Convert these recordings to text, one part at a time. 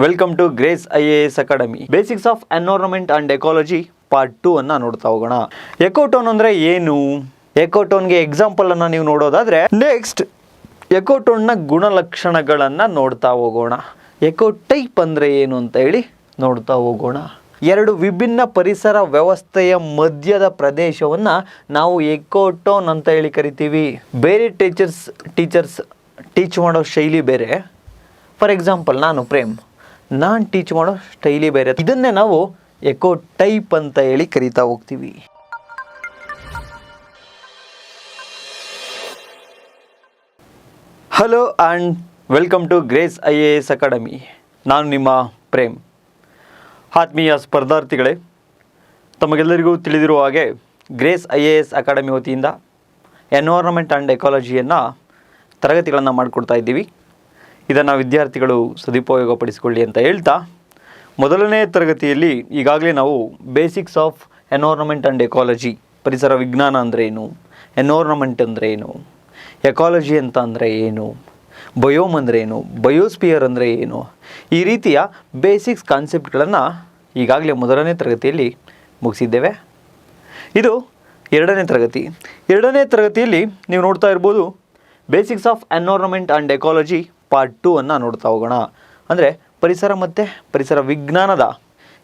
Welcome to Grace I A S Academy basics of environment and ecology part two ಅನ್ನ ನೋಡ್ತಾ ಹೋಗೋಣ. ಎಕೋಟೋನ್ ಅಂದ್ರೆ ಏನು? ಎಕೋಟೋನ್ಗೆ ಎಕ್ಸಾಂಪಲ್ ಅನ್ನ ನೀವು ನೋಡೋದಾದ್ರೆ ನೆಕ್ಸ್ಟ್ ಎಕೋಟೋನ್ನ ಗುಣಲಕ್ಷಣಗಳನ್ನ ನೋಡ್ತಾ ಹೋಗೋಣ. ಎಕೋ ಟೈಪ್ ಅಂದ್ರೆ ಏನು ಅಂತ ಹೇಳಿ ನೋಡ್ತಾ ಹೋಗೋಣ. ಎರಡು ವಿಭಿನ್ನ ಪರಿಸರ ವ್ಯವಸ್ಥೆಯ ಮಧ್ಯದ ಪ್ರದೇಶವನ್ನ ನಾವು ಎಕೋಟೋನ್ ಅಂತ ಹೇಳಿ ಕರಿತೀವಿ. ಬೇರೆ ಟೀಚರ್ಸ್ ಟೀಚರ್ಸ್ ಟೀಚ್ ಮಾಡೋ ಶೈಲಿ ಬೇರೆ. ಫಾರ್ ಎಕ್ಸಾಂಪಲ್ ನಾನು ಪ್ರೇಮ್. ನಾನು ಟೀಚ್ ಮಾಡೋ ಸ್ಟೈಲಿ ಬೇರೆ. ಇದನ್ನೇ ನಾವು ಎಕೋ ಟೈಪ್ ಅಂತ ಹೇಳಿ ಕರಿತಾ ಹೋಗ್ತೀವಿ. Hello and welcome to Grace I A S Academy ನಾನು ನಿಮ್ಮ ಪ್ರೇಮ್. ಆತ್ಮೀಯ ಸ್ಪರ್ಧಾರ್ಥಿಗಳೇ, ತಮಗೆಲ್ಲರಿಗೂ ತಿಳಿದಿರುವ ಹಾಗೆ Grace I A S Academy ವತಿಯಿಂದ ಎನ್ವೈರನ್ಮೆಂಟ್ ಆ್ಯಂಡ್ ಎಕಾಲಜಿಯನ್ನು ತರಗತಿಗಳನ್ನು ಮಾಡಿಕೊಡ್ತಾ ಇದ್ದೀವಿ. ಇದನ್ನು ವಿದ್ಯಾರ್ಥಿಗಳು ಸದುಪಯೋಗಪಡಿಸಿಕೊಳ್ಳಿ ಅಂತ ಹೇಳ್ತಾ, ಮೊದಲನೇ ತರಗತಿಯಲ್ಲಿ ಈಗಾಗಲೇ ನಾವು basics of environment and ecology ಪರಿಸರ ವಿಜ್ಞಾನ ಅಂದರೆ ಏನು ಎನ್ವಾರ್ನಮೆಂಟ್ ಅಂದರೆ ಏನು ಎಕಾಲಜಿ ಅಂತ ಅಂದರೆ ಏನು ಬಯೋಮ್ ಅಂದರೆ ಏನು ಬಯೋಸ್ಪಿಯರ್ ಅಂದರೆ ಏನು, ಈ ರೀತಿಯ ಬೇಸಿಕ್ಸ್ ಕಾನ್ಸೆಪ್ಟ್ಗಳನ್ನು ಈಗಾಗಲೇ ಮೊದಲನೇ ತರಗತಿಯಲ್ಲಿ ಮುಗಿಸಿದ್ದೇವೆ. ಇದು ಎರಡನೇ ತರಗತಿ. ಎರಡನೇ ತರಗತಿಯಲ್ಲಿ ನೀವು ನೋಡ್ತಾ ಇರ್ಬೋದು basics of environment and ecology part two ಅನ್ನು ನೋಡ್ತಾ ಹೋಗೋಣ. ಅಂದರೆ ಪರಿಸರ ಮತ್ತು ಪರಿಸರ ವಿಜ್ಞಾನದ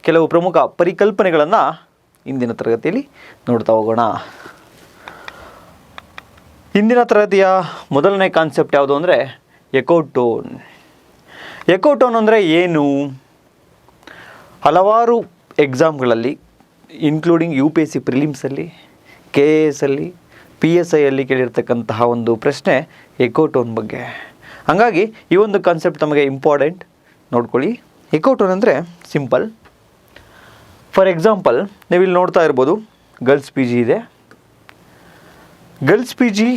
ಕೆಲವು ಪ್ರಮುಖ ಪರಿಕಲ್ಪನೆಗಳನ್ನು ಇಂದಿನ ತರಗತಿಯಲ್ಲಿ ನೋಡ್ತಾ ಹೋಗೋಣ. ಇಂದಿನ ತರಗತಿಯ ಮೊದಲನೇ ಕಾನ್ಸೆಪ್ಟ್ ಯಾವುದು ಅಂದರೆ ಎಕೋಟೋನ್. ಎಕೋಟೋನ್ ಅಂದರೆ ಏನು? ಹಲವಾರು ಎಕ್ಸಾಮ್ಗಳಲ್ಲಿ including U P S C ಪ್ರಿಲಿಮ್ಸಲ್ಲಿ K A ಎಸ್ಸಲ್ಲಿ ಪಿ ಎಸ್ ಐಯಲ್ಲಿ ಕೇಳಿರ್ತಕ್ಕಂತಹ ಒಂದು ಪ್ರಶ್ನೆ ಎಕೋಟೋನ್ ಬಗ್ಗೆ. ಹಾಗಾಗಿ ಈ ಒಂದು ಕಾನ್ಸೆಪ್ಟ್ ನಮಗೆ ಇಂಪಾರ್ಟೆಂಟ್ ನೋಡ್ಕೊಳ್ಳಿ. ಎಕೋಟೋನ್ ಅಂದರೆ ಸಿಂಪಲ್ ಫಾರ್ ಎಕ್ಸಾಂಪಲ್ ನೀವು ಇಲ್ಲಿ ನೋಡ್ತಾ ಇರ್ಬೋದು ಗರ್ಲ್ಸ್ ಪಿ ಜಿ ಇದೆ. ಗರ್ಲ್ಸ್ ಪಿ ಜಿ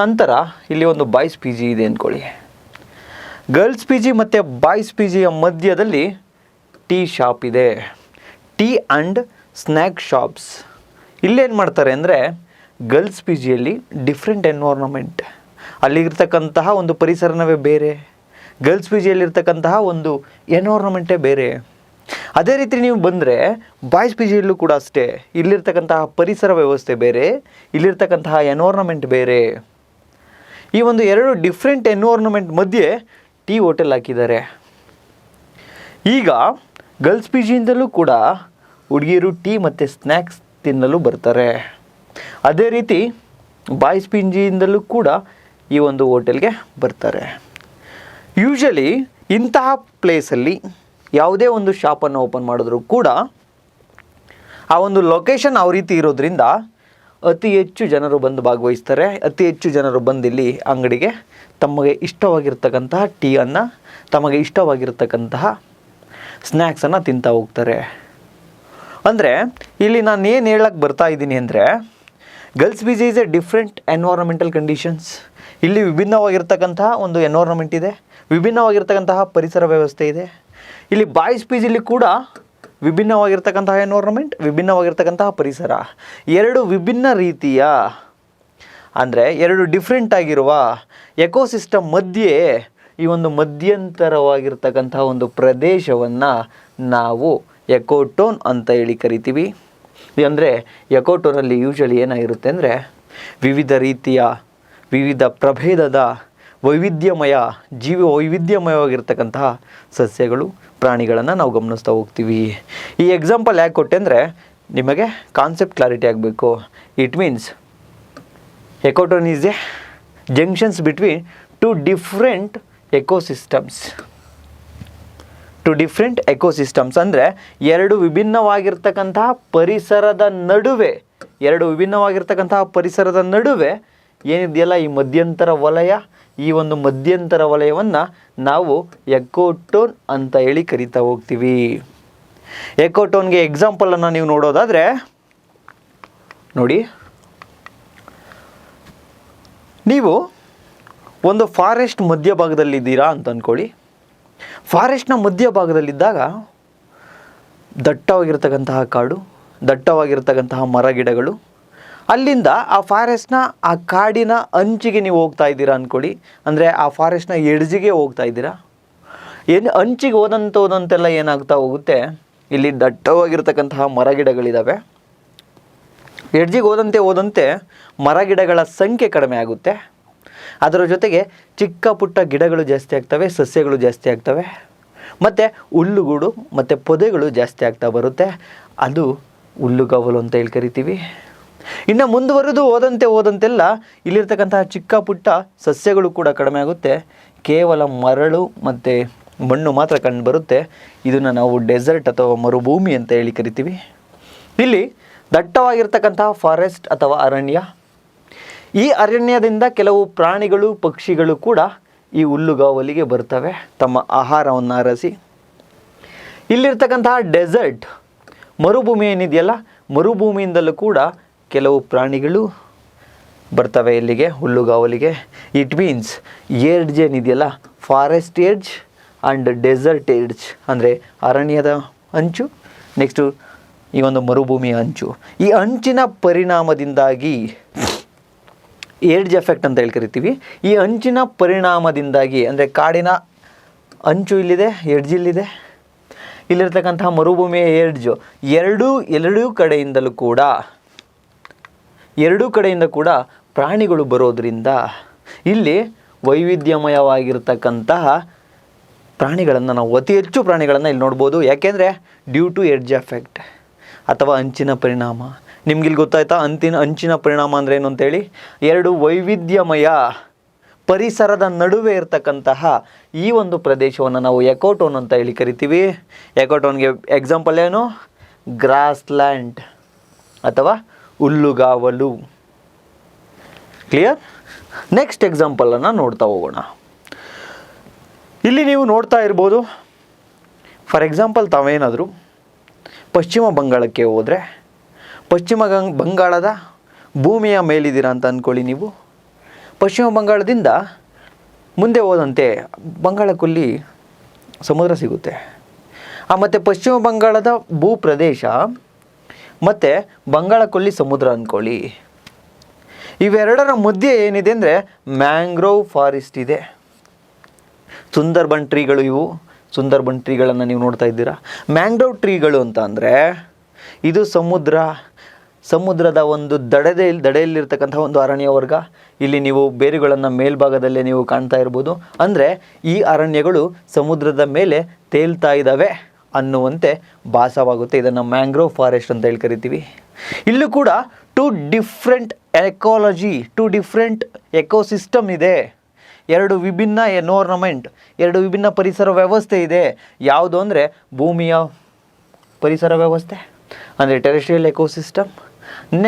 ನಂತರ ಇಲ್ಲಿ ಒಂದು ಬಾಯ್ಸ್ ಪಿ ಜಿ ಇದೆ ಅಂದ್ಕೊಳ್ಳಿ. ಗರ್ಲ್ಸ್ ಪಿ ಜಿ ಮತ್ತು ಬಾಯ್ಸ್ ಪಿ ಜಿಯ ಮಧ್ಯದಲ್ಲಿ ಟೀ ಶಾಪ್ ಇದೆ. ಟೀ ಆ್ಯಂಡ್ ಸ್ನ್ಯಾಕ್ ಶಾಪ್ಸ್ ಇಲ್ಲೇನು ಮಾಡ್ತಾರೆ ಅಂದರೆ ಗರ್ಲ್ಸ್ ಪಿ ಜಿಯಲ್ಲಿ ಡಿಫ್ರೆಂಟ್ ಎನ್ವೈರ್ನಮೆಂಟ್ ಅಲ್ಲಿರ್ತಕ್ಕಂತಹ ಒಂದು ಪರಿಸರನವೇ ಬೇರೆ. ಗರ್ಲ್ಸ್ ಪಿ ಜಿಯಲ್ಲಿರ್ತಕ್ಕಂತಹ ಒಂದು ಎನ್ವೈರ್ನಮೆಂಟೇ ಬೇರೆ. ಅದೇ ರೀತಿ ನೀವು ಬಂದರೆ ಬಾಯ್ಸ್ ಪಿ ಜಿಯಲ್ಲೂ ಕೂಡ ಅಷ್ಟೇ. ಇಲ್ಲಿರ್ತಕ್ಕಂತಹ ಪರಿಸರ ವ್ಯವಸ್ಥೆ ಬೇರೆ, ಇಲ್ಲಿರ್ತಕ್ಕಂತಹ ಎನ್ವೈರ್ನಮೆಂಟ್ ಬೇರೆ. ಈ ಒಂದು ಎರಡು ಡಿಫ್ರೆಂಟ್ ಎನ್ವೈರ್ನಮೆಂಟ್ ಮಧ್ಯೆ ಟೀ ಹೋಟೆಲ್ ಹಾಕಿದ್ದಾರೆ. ಈಗ ಗರ್ಲ್ಸ್ ಪಿ ಜಿಯಿಂದಲೂ ಕೂಡ ಹುಡುಗಿಯರು ಟೀ ಮತ್ತು ಸ್ನ್ಯಾಕ್ಸ್ ತಿನ್ನಲು ಬರ್ತಾರೆ. ಅದೇ ರೀತಿ ಬಾಯ್ಸ್ ಪಿ ಜಿಯಿಂದಲೂ ಕೂಡ ಈ ಒಂದು ಹೋಟೆಲ್ಗೆ ಬರ್ತಾರೆ. ಯೂಶಲಿ ಇಂತಹ ಪ್ಲೇಸಲ್ಲಿ ಯಾವುದೇ ಒಂದು ಶಾಪನ್ನು ಓಪನ್ ಮಾಡಿದ್ರು ಕೂಡ ಆ ಒಂದು ಲೊಕೇಶನ್ ಆ ರೀತಿ ಇರೋದ್ರಿಂದ ಅತಿ ಹೆಚ್ಚು ಜನರು ಬಂದು ಭಾಗವಹಿಸ್ತಾರೆ. ಅತಿ ಹೆಚ್ಚು ಜನರು ಬಂದಿಲ್ಲಿ ಅಂಗಡಿಗೆ ತಮಗೆ ಇಷ್ಟವಾಗಿರ್ತಕ್ಕಂತಹ ಟೀಯನ್ನು ತಮಗೆ ಇಷ್ಟವಾಗಿರ್ತಕ್ಕಂತಹ ಸ್ನ್ಯಾಕ್ಸನ್ನು ತಿಂತಾ ಹೋಗ್ತಾರೆ. ಅಂದರೆ ಇಲ್ಲಿ ನಾನು ಏನು ಹೇಳಕ್ಕೆ ಬರ್ತಾ ಇದ್ದೀನಿ ಅಂದರೆ girls busy is a different environmental conditions ಇಲ್ಲಿ ವಿಭಿನ್ನವಾಗಿರ್ತಕ್ಕಂತಹ ಒಂದು ಎನ್ವೈರನ್ಮೆಂಟ್ ಇದೆ, ವಿಭಿನ್ನವಾಗಿರ್ತಕ್ಕಂತಹ ಪರಿಸರ ವ್ಯವಸ್ಥೆ ಇದೆ. ಇಲ್ಲಿ ಬಾಯ್ ಸ್ಪೀಜಲ್ಲಿ ಜಿಲಿ ಕೂಡ ವಿಭಿನ್ನವಾಗಿರ್ತಕ್ಕಂತಹ ಎನ್ವೈರನ್ಮೆಂಟ್ ವಿಭಿನ್ನವಾಗಿರ್ತಕ್ಕಂತಹ ಪರಿಸರ. ಎರಡು ವಿಭಿನ್ನ ರೀತಿಯ, ಅಂದರೆ ಎರಡು ಡಿಫ್ರೆಂಟ್ ಆಗಿರುವ ಎಕೋಸಿಸ್ಟಮ್ ಮಧ್ಯೆ ಈ ಒಂದು ಮಧ್ಯಂತರವಾಗಿರ್ತಕ್ಕಂತಹ ಒಂದು ಪ್ರದೇಶವನ್ನು ನಾವು ಎಕೋಟೋನ್ ಅಂತ ಹೇಳಿ ಕರಿತೀವಿ. ಅಂದರೆ ಎಕೋಟೋನಲ್ಲಿ ಯೂಶಲಿ ಏನಾಗಿರುತ್ತೆ ಅಂದರೆ ವಿವಿಧ ರೀತಿಯ ವಿವಿಧ ಪ್ರಭೇದದ ವೈವಿಧ್ಯಮಯ ಜೀವ ವೈವಿಧ್ಯಮಯವಾಗಿರ್ತಕ್ಕಂತಹ ಸಸ್ಯಗಳು, ಪ್ರಾಣಿಗಳನ್ನು ನಾವು ಗಮನಿಸ್ತಾ ಹೋಗ್ತೀವಿ. ಈ ಎಕ್ಸಾಂಪಲ್ ಯಾಕೆ ಕೊಟ್ಟೆ ಅಂದರೆ, ನಿಮಗೆ ಕಾನ್ಸೆಪ್ಟ್ ಕ್ಲಾರಿಟಿ ಆಗಬೇಕು. It means ecotone is a junctions between two different ecosystems two different ecosystems ಅಂದರೆ, ಎರಡು ವಿಭಿನ್ನವಾಗಿರ್ತಕ್ಕಂತಹ ಪರಿಸರದ ನಡುವೆ, ಎರಡು ವಿಭಿನ್ನವಾಗಿರ್ತಕ್ಕಂತಹ ಪರಿಸರದ ನಡುವೆ ಏನಿದೆಯಲ್ಲ ಈ ಮಧ್ಯಂತರ ವಲಯ? ಈ ಒಂದು ಮಧ್ಯಂತರ ವಲಯವನ್ನು ನಾವು ಎಕೋಟೋನ್ ಅಂತ ಹೇಳಿ ಕರಿತಾ ಹೋಗ್ತೀವಿ. ಎಕೋಟೋನ್ಗೆ ಎಕ್ಸಾಂಪಲನ್ನು ನೀವು ನೋಡೋದಾದರೆ, ನೋಡಿ. ನೀವು ಒಂದು ಫಾರೆಸ್ಟ್ ಮಧ್ಯಭಾಗದಲ್ಲಿದ್ದೀರಾ ಅಂತ ಅಂದ್ಕೊಳ್ಳಿ ಫಾರೆಸ್ಟ್ನ ಮಧ್ಯಭಾಗದಲ್ಲಿದ್ದಾಗ ದಟ್ಟವಾಗಿರ್ತಕ್ಕಂತಹ ಕಾಡು, ದಟ್ಟವಾಗಿರ್ತಕ್ಕಂತಹ ಮರಗಿಡಗಳು ಅಲ್ಲಿಂದ ಆ ಫಾರೆಸ್ಟ್ನ ಆ ಕಾಡಿನ ಅಂಚಿಗೆ ನೀವು ಹೋಗ್ತಾ ಇದ್ದೀರಾ ಅಂದ್ಕೊಳ್ಳಿ ಅಂದರೆ ಆ ಫಾರೆಸ್ಟ್ನ ಎಡ್ಜಿಗೆ ಹೋಗ್ತಾ ಇದ್ದೀರಾ? ಏನು ಅಂಚಿಗೆ ಹೋದಂತ ಹೋದಂತೆಲ್ಲ ಏನಾಗ್ತಾ ಹೋಗುತ್ತೆ? ಇಲ್ಲಿ ದಟ್ಟವಾಗಿರ್ತಕ್ಕಂತಹ ಮರಗಿಡಗಳಿದ್ದಾವೆ ಎಡ್ಜಿಗೆ ಹೋದಂತೆ ಹೋದಂತೆ ಮರಗಿಡಗಳ ಸಂಖ್ಯೆ ಕಡಿಮೆ ಆಗುತ್ತೆ. ಅದರ ಜೊತೆಗೆ ಚಿಕ್ಕ ಪುಟ್ಟ ಗಿಡಗಳು ಜಾಸ್ತಿ ಆಗ್ತವೆ, ಸಸ್ಯಗಳು ಜಾಸ್ತಿ ಆಗ್ತವೆ. ಮತ್ತು ಹುಲ್ಲುಗೂಡು, ಮತ್ತು ಪೊದೆಗಳು ಜಾಸ್ತಿ ಆಗ್ತಾ ಬರುತ್ತೆ. ಅದು ಹುಲ್ಲುಗಾವಲು ಅಂತ ಹೇಳಿ ಕರಿತೀವಿ. ಇನ್ನು ಮುಂದುವರೆದು ಹೋದಂತೆ ಹೋದಂತೆಲ್ಲ ಇಲ್ಲಿರ್ತಕ್ಕಂತಹ ಚಿಕ್ಕ ಪುಟ್ಟ ಸಸ್ಯಗಳು ಕೂಡ ಕಡಿಮೆ ಆಗುತ್ತೆ. ಕೇವಲ ಮರಳು ಮತ್ತು ಮಣ್ಣು ಮಾತ್ರ ಕಂಡು ಬರುತ್ತೆ. ಇದನ್ನು ನಾವು ಡೆಸರ್ಟ್ ಅಥವಾ ಮರುಭೂಮಿ ಅಂತ ಹೇಳಿ ಕರಿತೀವಿ. ಇಲ್ಲಿ ದಟ್ಟವಾಗಿರ್ತಕ್ಕಂತಹ ಫಾರೆಸ್ಟ್ ಅಥವಾ ಅರಣ್ಯ. ಈ ಅರಣ್ಯದಿಂದ ಕೆಲವು ಪ್ರಾಣಿಗಳು, ಪಕ್ಷಿಗಳು ಕೂಡ ಈ ಹುಲ್ಲುಗಾವಲಿಗೆ ಬರ್ತವೆ. ತಮ್ಮ ಆಹಾರವನ್ನು ಅರಸಿ. ಇಲ್ಲಿರ್ತಕ್ಕಂತಹ ಡೆಸರ್ಟ್ ಮರುಭೂಮಿ ಏನಿದೆಯಲ್ಲ, ಮರುಭೂಮಿಯಿಂದಲೂ ಕೂಡ ಕೆಲವು ಪ್ರಾಣಿಗಳು ಬರ್ತವೆ ಇಲ್ಲಿಗೆ, ಹುಲ್ಲುಗಾವಲಿಗೆ. ಇಟ್ ಮೀನ್ಸ್ ಏಡ್ಜ್ ಏನಿದೆಯಲ್ಲ forest edge and desert edge ಅಂದರೆ ಅರಣ್ಯದ ಅಂಚು ನೆಕ್ಸ್ಟು ಈ ಒಂದು ಮರುಭೂಮಿಯ ಅಂಚು. ಈ ಅಂಚಿನ ಪರಿಣಾಮದಿಂದಾಗಿ ಏಡ್ಜ್ ಎಫೆಕ್ಟ್ ಅಂತ ಹೇಳಿ ಕರಿತೀವಿ ಈ ಅಂಚಿನ ಪರಿಣಾಮದಿಂದಾಗಿ, ಅಂದರೆ ಕಾಡಿನ ಅಂಚು ಇಲ್ಲಿದೆ ಎಡ್ಜ್ ಇಲ್ಲಿದೆ. ಇಲ್ಲಿರ್ತಕ್ಕಂತಹ ಮರುಭೂಮಿಯ ಏಡ್ಜು ಎರಡೂ ಎರಡೂ ಕಡೆಯಿಂದಲೂ ಕೂಡ ಎರಡೂ ಕಡೆಯಿಂದ ಕೂಡ ಪ್ರಾಣಿಗಳು ಬರೋದರಿಂದ ಇಲ್ಲಿ ವೈವಿಧ್ಯಮಯವಾಗಿರ್ತಕ್ಕಂತಹ ಪ್ರಾಣಿಗಳನ್ನು ನಾವು ಅತಿ ಹೆಚ್ಚು ಪ್ರಾಣಿಗಳನ್ನು ಇಲ್ಲಿ ನೋಡ್ಬೋದು. ಯಾಕೆಂದರೆ ಡ್ಯೂ ಟು ಎಡ್ಜ್ ಎಫೆಕ್ಟ್ ಅಥವಾ ಅಂಚಿನ ಪರಿಣಾಮ. ನಿಮ್ಗಿಲ್ಲಿ ಗೊತ್ತಾಯ್ತಾ? ಅಂತಿನ, ಅಂಚಿನ ಪರಿಣಾಮ ಅಂದರೆ ಏನು ಅಂತೇಳಿ? ಎರಡು ವೈವಿಧ್ಯಮಯ ಪರಿಸರದ ನಡುವೆ ಇರತಕ್ಕಂತಹ ಈ ಒಂದು ಪ್ರದೇಶವನ್ನು ನಾವು ಎಕೋಟೋನ್ ಅಂತ ಹೇಳಿ ಕರಿತೀವಿ. ಎಕೋಟೋನ್ಗೆ ಎಕ್ಸಾಂಪಲ್ ಏನು? ಗ್ರಾಸ್ಲ್ಯಾಂಡ್ ಅಥವಾ ಹುಲ್ಲುಗಾವಲು. ಕ್ಲಿಯರ್ ನೆಕ್ಸ್ಟ್ ಎಕ್ಸಾಂಪಲನ್ನು ನೋಡ್ತಾ ಹೋಗೋಣ. ಇಲ್ಲಿ ನೀವು ನೋಡ್ತಾ ಇರ್ಬೋದು ಫಾರ್ ಎಕ್ಸಾಂಪಲ್ ತಾವೇನಾದರೂ ಪಶ್ಚಿಮ ಬಂಗಾಳಕ್ಕೆ ಹೋದರೆ, ಪಶ್ಚಿಮ ಬಂಗಾಳದ ಭೂಮಿಯ ಮೇಲಿದ್ದೀರಾ ಅಂತ ಅಂದ್ಕೊಳ್ಳಿ ನೀವು. ಪಶ್ಚಿಮ ಬಂಗಾಳದಿಂದ ಮುಂದೆ ಹೋದಂತೆ ಬಂಗಾಳ ಕೊಲ್ಲಿ ಸಮುದ್ರ ಸಿಗುತ್ತೆ. ಆ ಮತ್ತು ಪಶ್ಚಿಮ ಬಂಗಾಳದ ಭೂ ಪ್ರದೇಶ ಮತ್ತು ಬಂಗಾಳಕೊಲ್ಲಿ ಸಮುದ್ರ ಅಂದ್ಕೊಳ್ಳಿ ಇವೆರಡರ ಮಧ್ಯೆ ಏನಿದೆ ಅಂದರೆ ಮ್ಯಾಂಗ್ರೋವ್ ಫಾರೆಸ್ಟ್ ಇದೆ. ಸುಂದರ್ಬನ್ ಟ್ರೀಗಳು ಇವು. ಸುಂದರ್ಬನ್ ಟ್ರೀಗಳನ್ನು ನೀವು ನೋಡ್ತಾ ಇದ್ದೀರಾ? ಮ್ಯಾಂಗ್ರೋವ್ ಟ್ರೀಗಳು ಅಂತ ಅಂದರೆ ಇದು ಸಮುದ್ರ. ಸಮುದ್ರದ ಒಂದು ದಡದೆ ದಡೆಯಲ್ಲಿರ್ತಕ್ಕಂಥ ಒಂದು ಅರಣ್ಯ ವರ್ಗ. ಇಲ್ಲಿ ನೀವು ಬೇರುಗಳನ್ನು ಮೇಲ್ಭಾಗದಲ್ಲೇ ನೀವು ಕಾಣ್ತಾ ಇರ್ಬೋದು. ಅಂದರೆ ಈ ಅರಣ್ಯಗಳು ಸಮುದ್ರದ ಮೇಲೆ ತೇಲ್ತಾ ಇದ್ದಾವೆ ಅನ್ನುವಂತೆ ಭಾಸವಾಗುತ್ತೆ. ಇದನ್ನು ಮ್ಯಾಂಗ್ರೋವ್ ಫಾರೆಸ್ಟ್ ಅಂತ ಹೇಳಿ ಕರಿತೀವಿ. ಇಲ್ಲೂ ಕೂಡ two different ecology two different ecosystem ಇದೆ. ಎರಡು ವಿಭಿನ್ನ ಎನ್ವರ್ನಮೆಂಟ್ ಎರಡು ವಿಭಿನ್ನ ಪರಿಸರ ವ್ಯವಸ್ಥೆ ಇದೆ. ಯಾವುದು ಅಂದರೆ ಭೂಮಿಯ ಪರಿಸರ ವ್ಯವಸ್ಥೆ, ಅಂದರೆ terrestrial ecosystem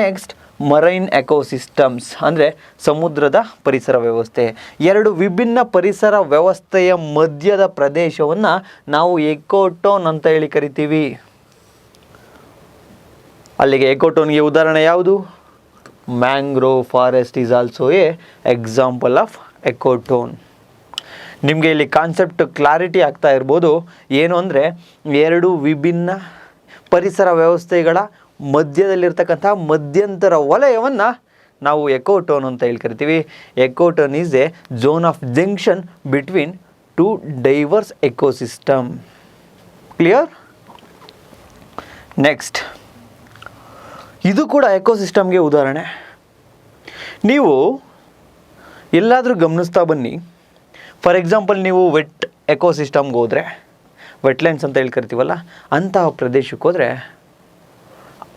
next marine ecosystems, ಅಂದರೆ ಸಮುದ್ರದ ಪರಿಸರ ವ್ಯವಸ್ಥೆ. ಎರಡು ವಿಭಿನ್ನ ಪರಿಸರ ವ್ಯವಸ್ಥೆಯ ಮಧ್ಯದ ಪ್ರದೇಶವನ್ನು ನಾವು ಎಕೋಟೋನ್ ಅಂತ ಹೇಳಿ ಕರಿತೀವಿ. ಅಲ್ಲಿಗೆ ಎಕೋಟೋನ್ಗೆ ಉದಾಹರಣೆ ಯಾವುದು? Mangrove forest is also a example of ecotone. ನಿಮಗೆ ಇಲ್ಲಿ ಕಾನ್ಸೆಪ್ಟ್ ಕ್ಲಾರಿಟಿ ಆಗ್ತಾ ಇರ್ಬೋದು. ಏನು ಅಂದರೆ ಎರಡು ವಿಭಿನ್ನ ಪರಿಸರ ವ್ಯವಸ್ಥೆಗಳ ಮಧ್ಯದಲ್ಲಿರ್ತಕ್ಕಂಥ ಮಧ್ಯಂತರ ವಲಯವನ್ನು ನಾವು ಎಕೋಟೋನ್ ಅಂತ ಹೇಳಿ ಕರಿತೀವಿ. Ecotone is a zone of junction between two diverse ecosystem clear next ಇದು ಕೂಡ ಎಕೋಸಿಸ್ಟಮ್ಗೆ ಉದಾಹರಣೆ. ನೀವು ಎಲ್ಲಾದರೂ ಗಮನಿಸ್ತಾ ಬನ್ನಿ. ಫಾರ್ ಎಕ್ಸಾಂಪಲ್ ನೀವು ವೆಟ್ ಎಕೋಸಿಸ್ಟಮ್ಗೆ ಹೋದರೆ ವೆಟ್ಲ್ಯಾಂಡ್ಸ್ ಅಂತ ಹೇಳಿ ಕರಿತೀವಲ್ಲ, ಅಂತಹ ಪ್ರದೇಶಕ್ಕೆ ಹೋದರೆ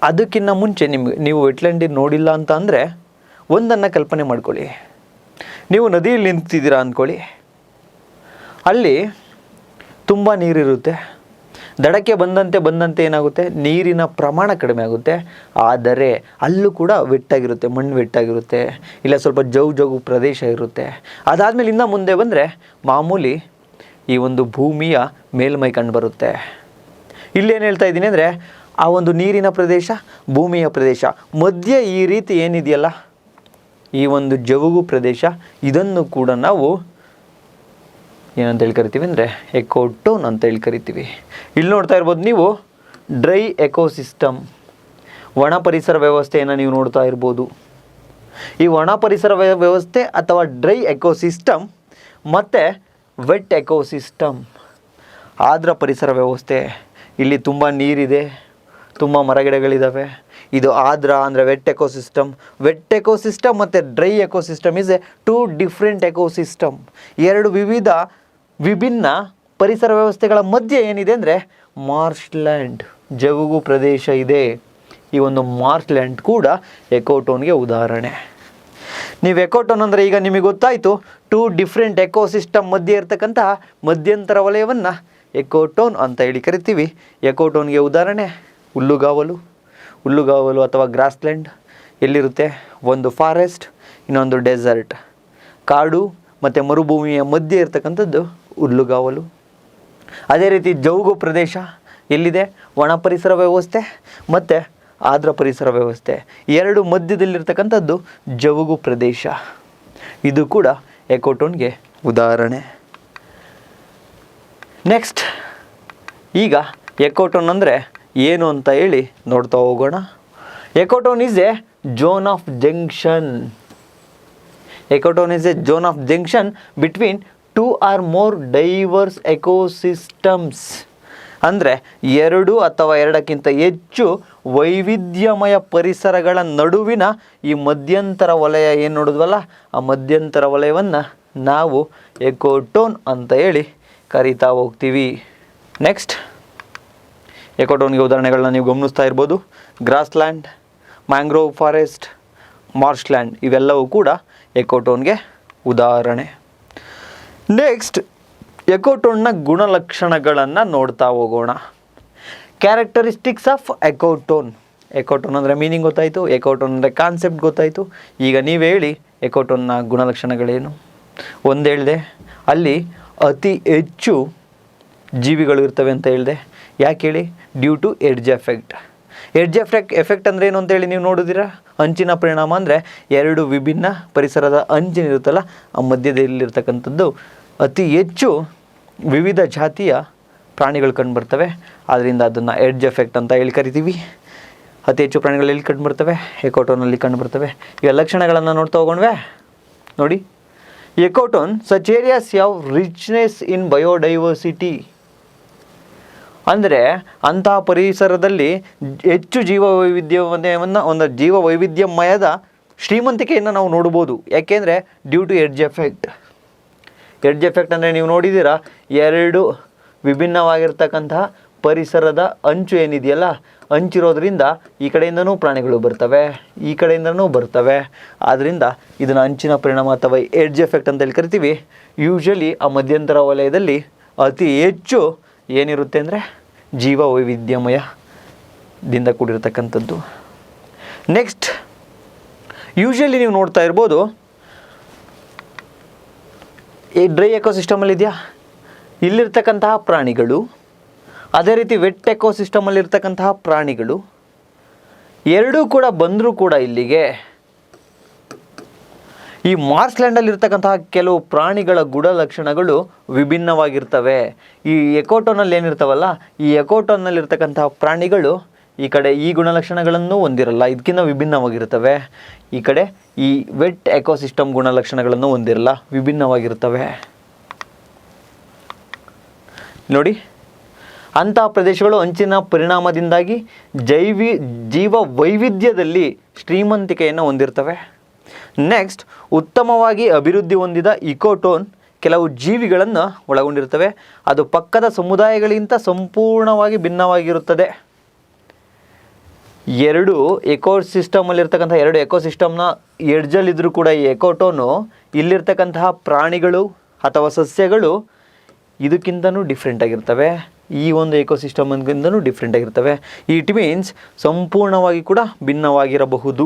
ಅದಕ್ಕಿಂತ ಮುಂಚೆ ನಿಮ್ಗೆ ನೀವು ವೆಟ್ಲ್ಯಾಂಡ್ ನೋಡಿಲ್ಲ ಅಂತ ಅಂದರೆ ಒಂದನ್ನು ಕಲ್ಪನೆ ಮಾಡ್ಕೊಳ್ಳಿ. ನೀವು ನದಿಯಲ್ಲಿ ನಿಂತಿದ್ದೀರಾ ಅಂದ್ಕೊಳ್ಳಿ ಅಲ್ಲಿ ತುಂಬ ನೀರಿರುತ್ತೆ. ದಡಕ್ಕೆ ಬಂದಂತೆ ಬಂದಂತೆ ಏನಾಗುತ್ತೆ? ನೀರಿನ ಪ್ರಮಾಣ ಕಡಿಮೆ ಆಗುತ್ತೆ. ಆದರೆ ಅಲ್ಲೂ ಕೂಡ ವೆಟ್ಟಾಗಿರುತ್ತೆ, ಮಣ್ಣು ವೆಟ್ಟಾಗಿರುತ್ತೆ. ಇಲ್ಲ ಸ್ವಲ್ಪ ಜೌ ಜೌಗು ಪ್ರದೇಶ ಇರುತ್ತೆ. ಅದಾದಮೇಲೆ ಇನ್ನೂ ಮುಂದೆ ಬಂದರೆ ಮಾಮೂಲಿ ಈ ಒಂದು ಭೂಮಿಯ ಮೇಲ್ಮೈ ಕಂಡುಬರುತ್ತೆ ಇಲ್ಲೇನು ಹೇಳ್ತಾ ಇದ್ದೀನಿ ಅಂದರೆ ಆ ಒಂದು ನೀರಿನ ಪ್ರದೇಶ, ಭೂಮಿಯ ಪ್ರದೇಶ. ಮಧ್ಯೆ ಈ ರೀತಿ ಏನಿದೆಯಲ್ಲ? ಈ ಒಂದು ಜವುಗು ಪ್ರದೇಶ. ಇದನ್ನು ಕೂಡ ನಾವು ಏನಂತ ಹೇಳಿ ಕರಿತೀವಿ ಅಂದರೆ ಎಕೋಟೋನ್ ಅಂತ ಹೇಳಿ ಕರಿತೀವಿ. ಇಲ್ಲಿ ನೋಡ್ತಾ ಇರ್ಬೋದು ನೀವು ಡ್ರೈ ಎಕೋಸಿಸ್ಟಮ್. ಒಣ ಪರಿಸರ ವ್ಯವಸ್ಥೆಯನ್ನು ನೀವು ನೋಡ್ತಾ ಇರ್ಬೋದು. ಈ ಒಣ ಪರಿಸರ ವ್ಯ- ವ್ಯವಸ್ಥೆ ಅಥವಾ ಡ್ರೈ ಎಕೋಸಿಸ್ಟಮ್ ಮತ್ತು ವೆಟ್ ಎಕೋಸಿಸ್ಟಮ್. ಆದ್ರ ಪರಿಸರ ವ್ಯವಸ್ಥೆ. ಇಲ್ಲಿ ತುಂಬ ನೀರಿದೆ. ತುಂಬ ಮರಗಿಡಗಳಿದ್ದಾವೆ ಇದು ಆದ್ರ ಅಂದರೆ ವೆಟ್ ಎಕೋಸಿಸ್ಟಮ್ ವೆಟ್ ಎಕೋಸಿಸ್ಟಮ್ ಮತ್ತು dry ecosystem is a two different ecosystem ಎರಡು ವಿವಿಧ ವಿಭಿನ್ನ ಪರಿಸರ ವ್ಯವಸ್ಥೆಗಳ ಮಧ್ಯೆ ಏನಿದೆ ಅಂದರೆ ಮಾರ್ಷ್ಲ್ಯಾಂಡ್ ಜವುಗು ಪ್ರದೇಶ ಇದೆ. ಈ ಒಂದು ಮಾರ್ಷ್ಲ್ಯಾಂಡ್ ಕೂಡ ಎಕೋಟೋನ್ಗೆ ಉದಾಹರಣೆ. ನೀವು ಎಕೋಟೋನ್ ಅಂದರೆ ಈಗ ನಿಮಗೆ ಗೊತ್ತಾಯಿತು ಟೂ ಡಿಫ್ರೆಂಟ್ ಎಕೋಸಿಸ್ಟಮ್ ಮಧ್ಯೆ ಇರತಕ್ಕಂತಹ ಮಧ್ಯಂತರ ವಲಯವನ್ನು ಎಕೋಟೋನ್ ಅಂತ ಹೇಳಿ ಕರಿತೀವಿ. ಎಕೋಟೋನ್ಗೆ ಉದಾಹರಣೆ. ಹುಲ್ಲುಗಾವಲು ಹುಲ್ಲುಗಾವಲು ಅಥವಾ ಗ್ರಾಸ್ಲ್ಯಾಂಡ್ ಎಲ್ಲಿರುತ್ತೆ? ಒಂದು ಫಾರೆಸ್ಟ್ ಇನ್ನೊಂದು ಡೆಸರ್ಟ್ ಕಾಡು ಮತ್ತು ಮರುಭೂಮಿಯ ಮಧ್ಯೆ ಇರತಕ್ಕಂಥದ್ದು ಹುಲ್ಲುಗಾವಲು. ಅದೇ ರೀತಿ ಜೌಗು ಪ್ರದೇಶ ಎಲ್ಲಿದೆ? ಒಣ ಪರಿಸರ ವ್ಯವಸ್ಥೆ ಮತ್ತು ಆದ್ರ ಪರಿಸರ ವ್ಯವಸ್ಥೆ. ಎರಡು ಮಧ್ಯದಲ್ಲಿರ್ತಕ್ಕಂಥದ್ದು ಜವುಗು ಪ್ರದೇಶ. ಇದು ಕೂಡ ಎಕೋಟೋನ್ಗೆ ಉದಾಹರಣೆ. ನೆಕ್ಸ್ಟ್ ಈಗ ಎಕೋಟೋನ್ ಅಂದರೆ ಏನು ಅಂತ ಹೇಳಿ ನೋಡ್ತಾ ಹೋಗೋಣ. Ecotone is a zone of junction ecotone is a zone of junction between two or more diverse ecosystems ಅಂದರೆ ಎರಡು ಅಥವಾ ಎರಡಕ್ಕಿಂತ ಹೆಚ್ಚು ವೈವಿಧ್ಯಮಯ ಪರಿಸರಗಳ ನಡುವಿನ ಈ ಮಧ್ಯಂತರ ವಲಯ ಏನು ನೋಡಿದ್ವಲ್ಲ? ಆ ಮಧ್ಯಂತರ ವಲಯವನ್ನು ನಾವು ಎಕೋಟೋನ್ ಅಂತ ಹೇಳಿ ಕರಿತಾ ಹೋಗ್ತೀವಿ. ನೆಕ್ಸ್ಟ್ ಎಕೋಟೋನ್ಗೆ ಉದಾಹರಣೆಗಳನ್ನ ನೀವು ಗಮನಿಸ್ತಾ ಇರ್ಬೋದು. ಗ್ರಾಸ್ಲ್ಯಾಂಡ್ ಮ್ಯಾಂಗ್ರೋವ್ ಫಾರೆಸ್ಟ್ ಮಾರ್ಷ್ಲ್ಯಾಂಡ್ ಇವೆಲ್ಲವೂ ಕೂಡ ಎಕೋಟೋನ್ಗೆ ಉದಾಹರಣೆ. ನೆಕ್ಸ್ಟ್ ಎಕೋಟೋನ್ನ ಗುಣಲಕ್ಷಣಗಳನ್ನು ನೋಡ್ತಾ ಹೋಗೋಣ. ಕ್ಯಾರೆಕ್ಟರಿಸ್ಟಿಕ್ಸ್ ಆಫ್ ಎಕೋಟೋನ್ ಎಕೋಟೋನ್ ಅಂದರೆ ಮೀನಿಂಗ್ ಗೊತ್ತಾಯಿತು ಎಕೋಟೋನ್ ಅಂದರೆ ಕಾನ್ಸೆಪ್ಟ್ ಗೊತ್ತಾಯಿತು. ಈಗ ನೀವು ಹೇಳಿ ಎಕೋಟೋನ್ನ ಗುಣಲಕ್ಷಣಗಳೇನು? ಒಂದು ಹೇಳಿದೆ, ಅಲ್ಲಿ ಅತಿ ಹೆಚ್ಚು ಜೀವಿಗಳು ಇರ್ತವೆ ಅಂತ ಹೇಳಿದೆ. ಯಾಕೆ ಹೇಳಿ? Due to edge effect edge effect effect ಅಂದರೆ ಏನು ಅಂತೇಳಿ ನೀವು ನೋಡಿದಿರಾ? ಅಂಚಿನ ಪರಿಣಾಮ ಅಂದರೆ ಎರಡು ವಿಭಿನ್ನ ಪರಿಸರದ ಅಂಚಿನಿರುತ್ತಲ್ಲ ಆ ಮಧ್ಯದಲ್ಲಿರ್ತಕ್ಕಂಥದ್ದು. ಅತಿ ಹೆಚ್ಚು ವಿವಿಧ ಜಾತಿಯ ಪ್ರಾಣಿಗಳು ಕಂಡುಬರ್ತವೆ. ಆದ್ದರಿಂದ ಅದನ್ನು ಎಡ್ಜ್ ಎಫೆಕ್ಟ್ ಅಂತ ಹೇಳಿ ಕರಿತೀವಿ. ಅತಿ ಹೆಚ್ಚು ಪ್ರಾಣಿಗಳು ಎಲ್ಲಿ ಕಂಡುಬರ್ತವೆ? ಎಕೋಟೋನಲ್ಲಿ ಕಂಡುಬರ್ತವೆ. ಈಗ ಲಕ್ಷಣಗಳನ್ನು ನೋಡ್ತಾ ಹೋಗೋಣವೆ? ನೋಡಿ. ಎಕೋಟೋನ್ ಸಚ್ ಏರಿಯಾಸ್ ಯಾವ ರಿಚ್ನೆಸ್ ಇನ್ ಬಯೋಡೈವರ್ಸಿಟಿ ಅಂದರೆ ಅಂತಹ ಪರಿಸರದಲ್ಲಿ ಹೆಚ್ಚು ಜೀವ ವೈವಿಧ್ಯವನ್ನೇ ಒಂದು ಜೀವ ವೈವಿಧ್ಯಮಯದ ಶ್ರೀಮಂತಿಕೆಯನ್ನು ನಾವು ನೋಡ್ಬೋದು. ಯಾಕೆಂದರೆ due to edge effect edge effect ಅಂದರೆ ನೀವು ನೋಡಿದ್ದೀರಾ, ಎರಡು ವಿಭಿನ್ನವಾಗಿರ್ತಕ್ಕಂತಹ ಪರಿಸರದ ಅಂಚು ಏನಿದೆಯಲ್ಲ, ಅಂಚಿರೋದ್ರಿಂದ ಈ ಕಡೆಯಿಂದನೂ ಪ್ರಾಣಿಗಳು ಬರ್ತವೆ, ಈ ಕಡೆಯಿಂದನೂ ಬರ್ತವೆ. ಆದ್ದರಿಂದ ಇದನ್ನು ಅಂಚಿನ ಪರಿಣಾಮ ಅಥವಾ ಎಡ್ಜ್ ಎಫೆಕ್ಟ್ ಅಂತ ಹೇಳಿ ಕರಿತೀವಿ. ಯೂಶ್ವಲಿ ಆ ಮಧ್ಯಂತರ ವಲಯದಲ್ಲಿ ಅತಿ ಹೆಚ್ಚು ಏನಿರುತ್ತೆ ಅಂದರೆ ಜೀವ ವೈವಿಧ್ಯಮಯದಿಂದ ಕೂಡಿರ್ತಕ್ಕಂಥದ್ದು. ನೆಕ್ಸ್ಟ್ ಯೂಶ್ವಲಿ ನೀವು ನೋಡ್ತಾ ಇರ್ಬೋದು, ಈ ಡ್ರೈ ಎಕೋಸಿಸ್ಟಮಲ್ಲಿ ಇದೆಯಾ? ಇಲ್ಲಿರ್ತಕ್ಕಂತಹ ಪ್ರಾಣಿಗಳು, ಅದೇ ರೀತಿ ವೆಟ್ ಎಕೋಸಿಸ್ಟಮಲ್ಲಿರ್ತಕ್ಕಂತಹ ಪ್ರಾಣಿಗಳು, ಎರಡೂ ಕೂಡ ಬಂದರೂ ಕೂಡ ಇಲ್ಲಿಗೆ ಈ ಮಾರ್ಸ್ಲ್ಯಾಂಡಲ್ಲಿ ಇರ್ತಕ್ಕಂತಹ ಕೆಲವು ಪ್ರಾಣಿಗಳ ಗುಣಲಕ್ಷಣಗಳು ವಿಭಿನ್ನವಾಗಿರ್ತವೆ. ಈ ಎಕೋಟೋನಲ್ಲಿ ಏನಿರ್ತಾವಲ್ಲ, ಈ ಎಕೋಟೋನಲ್ಲಿ ಇರ್ತಕ್ಕಂತಹ ಪ್ರಾಣಿಗಳು ಈ ಕಡೆ ಈ ಗುಣಲಕ್ಷಣಗಳನ್ನು ಹೊಂದಿರಲ್ಲ, ಇದಕ್ಕಿಂತ ವಿಭಿನ್ನವಾಗಿರ್ತವೆ. ಈ ಕಡೆ ಈ ವೆಟ್ ಎಕೋಸಿಸ್ಟಮ್ ಗುಣಲಕ್ಷಣಗಳನ್ನು ಹೊಂದಿರಲ್ಲ, ವಿಭಿನ್ನವಾಗಿರ್ತವೆ. ನೋಡಿ, ಅಂತಹ ಪ್ರದೇಶಗಳು ಅಂಚಿನ ಪರಿಣಾಮದಿಂದಾಗಿ ಜೈವಿ ಜೀವ ವೈವಿಧ್ಯದಲ್ಲಿ ಶ್ರೀಮಂತಿಕೆಯನ್ನು ಹೊಂದಿರ್ತವೆ. ನೆಕ್ಸ್ಟ್ ಉತ್ತಮವಾಗಿ ಅಭಿವೃದ್ಧಿ ಹೊಂದಿದ ಇಕೋಟೋನ್ ಕೆಲವು ಜೀವಿಗಳನ್ನು ಒಳಗೊಂಡಿರ್ತವೆ ಅದು ಪಕ್ಕದ ಸಮುದಾಯಗಳಿಗಿಂತ ಸಂಪೂರ್ಣವಾಗಿ ಭಿನ್ನವಾಗಿರುತ್ತದೆ. ಎರಡು ಎಕೋಸಿಸ್ಟಮಲ್ಲಿರ್ತಕ್ಕಂಥ ಎರಡು ಎಕೋಸಿಸ್ಟಮ್ನ ಎಡ್ಜಲ್ಲಿದ್ದರೂ ಕೂಡ ಈ ಎಕೋಟೋನು ಇಲ್ಲಿರ್ತಕ್ಕಂತಹ ಪ್ರಾಣಿಗಳು ಅಥವಾ ಸಸ್ಯಗಳು ಇದಕ್ಕಿಂತನೂ ಡಿಫ್ರೆಂಟ್ ಆಗಿರ್ತವೆ. ಈ ಒಂದು ಎಕೋಸಿಸ್ಟಮ್ಗಿಂತನೂ ಡಿಫ್ರೆಂಟ್ ಆಗಿರ್ತವೆ. ಇಟ್ ಮೀನ್ಸ್ ಸಂಪೂರ್ಣವಾಗಿ ಕೂಡ ಭಿನ್ನವಾಗಿರಬಹುದು.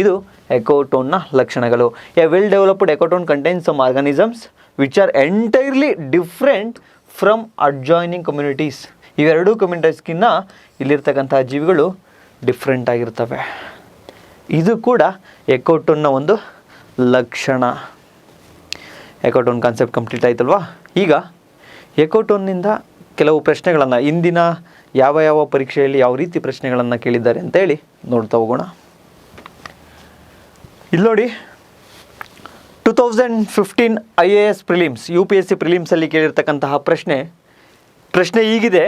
ಇದು ಎಕೋಟೋನ್ನ ಲಕ್ಷಣಗಳು. A well developed ecotone contains some organisms which are entirely different from adjoining communities ಇವೆರಡೂ ಕಮ್ಯುನಿಟೀಸ್ಗಿನ್ನ ಇಲ್ಲಿರ್ತಕ್ಕಂತಹ ಜೀವಿಗಳು ಡಿಫ್ರೆಂಟ್ ಆಗಿರ್ತವೆ. ಇದು ಕೂಡ ಎಕೋಟೋನ್ನ ಒಂದು ಲಕ್ಷಣ. ಎಕೋಟೋನ್ ಕಾನ್ಸೆಪ್ಟ್ ಕಂಪ್ಲೀಟ್ ಆಯ್ತಲ್ವಾ? ಈಗ ಎಕೋಟೋನ್ನಿಂದ ಕೆಲವು ಪ್ರಶ್ನೆಗಳನ್ನು, ಇಂದಿನ ಯಾವ ಯಾವ ಪರೀಕ್ಷೆಯಲ್ಲಿ ಯಾವ ರೀತಿ ಪ್ರಶ್ನೆಗಳನ್ನು ಕೇಳಿದ್ದಾರೆ ಅಂತೇಳಿ ನೋಡ್ತಾ ಹೋಗೋಣ. ಇಲ್ಲಿ ನೋಡಿ. Two thousand fifteen I A S prelims U P S C ಪ್ರಿಲಿಮ್ಸಲ್ಲಿ ಕೇಳಿರ್ತಕ್ಕಂತಹ ಪ್ರಶ್ನೆ. ಪ್ರಶ್ನೆ ಹೀಗಿದೆ.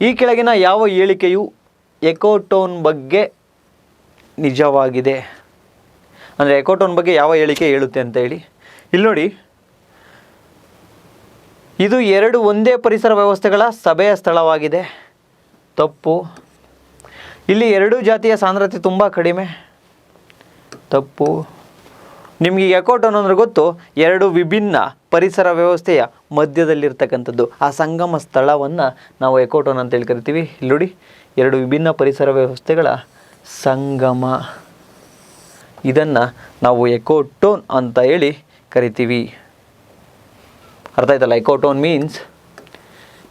ಈ ಕೆಳಗಿನ ಯಾವ ಹೇಳಿಕೆಯು ಎಕೋಟೋನ್ ಬಗ್ಗೆ ನಿಜವಾಗಿದೆ? ಅಂದರೆ ಎಕೋಟೋನ್ ಬಗ್ಗೆ ಯಾವ ಹೇಳಿಕೆ ಹೇಳುತ್ತೆ ಅಂತ ಹೇಳಿ. ಇಲ್ಲಿ ನೋಡಿ. ಇದು ಎರಡು ಒಂದೇ ಪರಿಸರ ವ್ಯವಸ್ಥೆಗಳ ಸಭೆಯ ಸ್ಥಳವಾಗಿದೆ. ತಪ್ಪು. ಇಲ್ಲಿ ಎರಡೂ ಜಾತಿಯ ಸಾಂದ್ರತೆ ತುಂಬ ಕಡಿಮೆ. ತಪ್ಪು. ನಿಮಗೆ ಎಕೋಟೋನ್ ಅಂದ್ರೆ ಗೊತ್ತು, ಎರಡು ವಿಭಿನ್ನ ಪರಿಸರ ವ್ಯವಸ್ಥೆಯ ಮಧ್ಯದಲ್ಲಿರ್ತಕ್ಕಂಥದ್ದು. ಆ ಸಂಗಮ ಸ್ಥಳವನ್ನು ನಾವು ಎಕೋಟೋನ್ ಅಂತೇಳಿ ಕರಿತೀವಿ. ಇಲ್ಲಿ ನೋಡಿ, ಎರಡು ವಿಭಿನ್ನ ಪರಿಸರ ವ್ಯವಸ್ಥೆಗಳ ಸಂಗಮ. ಇದನ್ನು ನಾವು ಎಕೋಟೋನ್ ಅಂತ ಹೇಳಿ ಕರಿತೀವಿ. ಅರ್ಥ ಆಯ್ತಲ್ಲ? ಎಕೋಟೋನ್ ಮೀನ್ಸ್